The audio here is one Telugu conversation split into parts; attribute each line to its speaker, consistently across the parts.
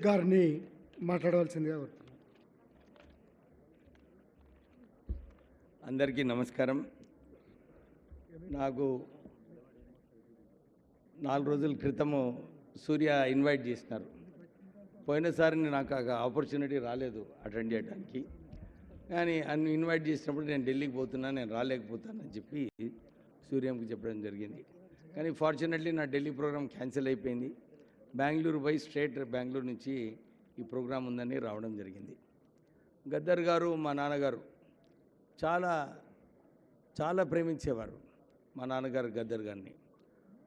Speaker 1: గారిని మాట్లాడవలసిందిగా
Speaker 2: అందరికీ నమస్కారం. నాకు నాలుగు రోజుల క్రితము సూర్య ఇన్వైట్ చేసినారు. పోయినసారి నాకు ఆ ఆపర్చునిటీ రాలేదు అటెండ్ చేయడానికి. కానీ అన్ని ఇన్వైట్ చేసినప్పుడు నేను ఢిల్లీకి పోతున్నా నేను రాలేకపోతానని చెప్పి సూర్యంకి చెప్పడం జరిగింది. కానీ ఫార్చునేట్లీ నా ఢిల్లీ ప్రోగ్రామ్ క్యాన్సిల్ అయిపోయింది. బెంగళూరు బై స్ట్రేట్ బెంగళూరు నుంచి ఈ ప్రోగ్రాం ఉందని రావడం జరిగింది. గద్దర్ గారు మా నాన్నగారు చాలా చాలా ప్రేమించేవారు మా నాన్నగారు గద్దర్ గారిని.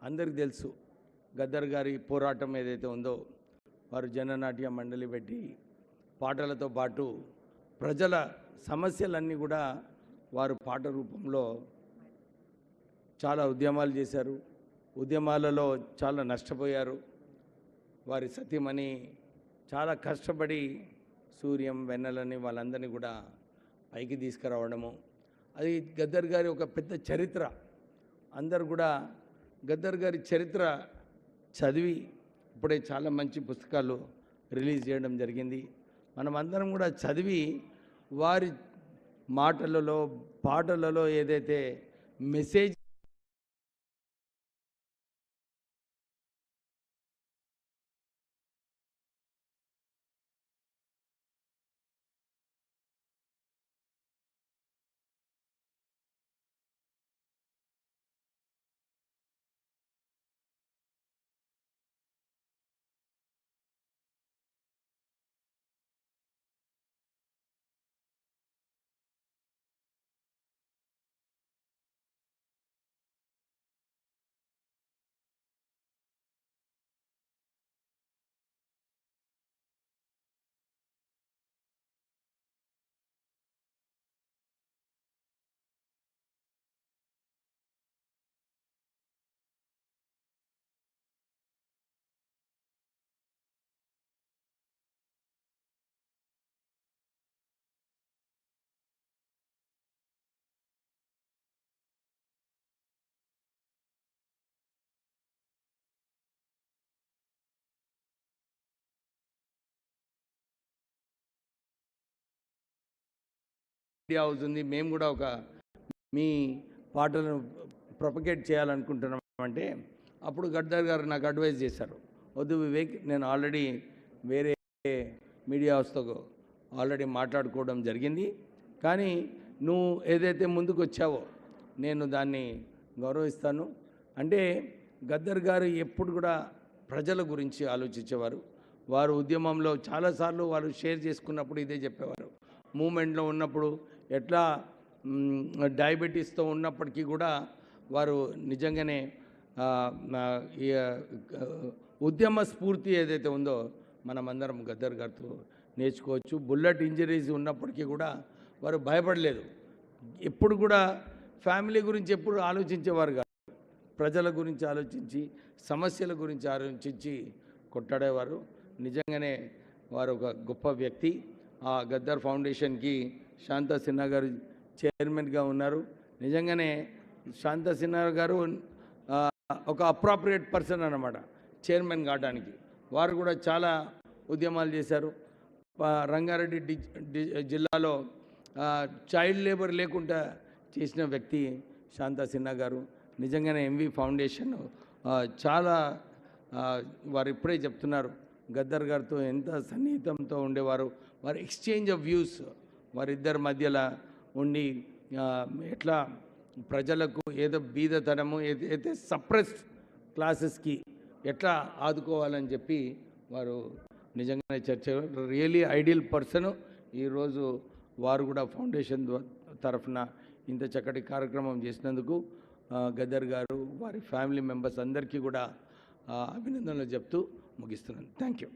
Speaker 2: అందరికీ తెలుసు గద్దర్ గారి పోరాటం ఏదైతే ఉందో వారు జననాట్య మండలి పెట్టి పాటలతో పాటు ప్రజల సమస్యలన్నీ కూడా వారు పాట రూపంలో చాలా ఉద్యమాలు చేశారు. ఉద్యమాలలో చాలా నష్టపోయారు. వారి సతీమణి చాలా కష్టపడి సూర్యం వెన్నెలని వాళ్ళందరినీ కూడా పైకి తీసుకురావడము. అది గద్దర్ గారి ఒక పెద్ద చరిత్ర. అందరు కూడా గద్దర్ గారి చరిత్ర చదివి ఇప్పుడే చాలా మంచి పుస్తకాలు రిలీజ్ చేయడం జరిగింది. మనమందరం కూడా చదివి వారి మాటలలో పాటలలో ఏదైతే మెసేజ్ మీడియా హౌస్ ఉంది మేము కూడా ఒక మీ పాటలను ప్రొపగేట్ చేయాలనుకుంటున్నాం అంటే అప్పుడు గద్దర్ గారు నాకు అడ్వైజ్ చేశారు. వద్దు వివేక్ నేను ఆల్రెడీ వేరే మీడియా హౌస్తో ఆల్రెడీ మాట్లాడుకోవడం జరిగింది. కానీ నువ్వు ఏదైతే ముందుకు వచ్చావో నేను దాన్ని గౌరవిస్తాను. అంటే గద్దర్ గారు ఎప్పుడు కూడా ప్రజల గురించి ఆలోచించేవారు. వారు ఉద్యమంలో చాలాసార్లు వారు షేర్ చేసుకున్నప్పుడు ఇదే చెప్పేవారు. మూమెంట్లో ఉన్నప్పుడు ఎట్లా డయాబెటీస్తో ఉన్నప్పటికీ కూడా వారు నిజంగానే ఉద్యమ స్ఫూర్తి ఏదైతే ఉందో మనమందరం గద్దర్ గారితో నేర్చుకోవచ్చు. బుల్లెట్ ఇంజరీస్ ఉన్నప్పటికీ కూడా వారు భయపడలేదు. ఎప్పుడు కూడా ఫ్యామిలీ గురించి ఎప్పుడు ఆలోచించేవారు కాదు. ప్రజల గురించి ఆలోచించి సమస్యల గురించి ఆలోచించి కొట్టాడేవారు నిజంగానే వారు ఒక గొప్ప వ్యక్తి. ఆ గద్దర్ ఫౌండేషన్కి శాంత సిన్హా గారు చైర్మన్గా ఉన్నారు. నిజంగానే శాంత సిన్హా గారు ఒక అప్రాప్రియేట్ పర్సన్ అన్నమాట చైర్మన్ కావడానికి. వారు కూడా చాలా ఉద్యమాలు చేశారు. రంగారెడ్డి డి జిల్లాలో చైల్డ్ లేబర్ లేకుండా చేసిన వ్యక్తి శాంతా సిన్హా గారు. నిజంగానే ఎంవి ఫౌండేషన్ చాలా వారు ఇప్పుడే చెప్తున్నారు. గద్దర్ గారితో ఎంత సన్నిహితంతో ఉండేవారు. వారి ఎక్స్చేంజ్ ఆఫ్ వ్యూస్ వారిద్దరి మధ్యలో ఉండి ఎట్లా ప్రజలకు ఏదో బీదతనము ఏదైతే సప్రెస్ క్లాసెస్కి ఎట్లా ఆదుకోవాలని చెప్పి వారు నిజంగానే చర్చ రియలీ ఐడియల్ పర్సన్ ఈరోజు వారు కూడా ఫౌండేషన్ తరఫున ఇంత చక్కటి కార్యక్రమం చేసినందుకు గదర్ గద్దర్ గారు వారి ఫ్యామిలీ మెంబర్స్ అందరికీ కూడా అభినందనలు చెప్తూ ముగిస్తున్నాను. Thank you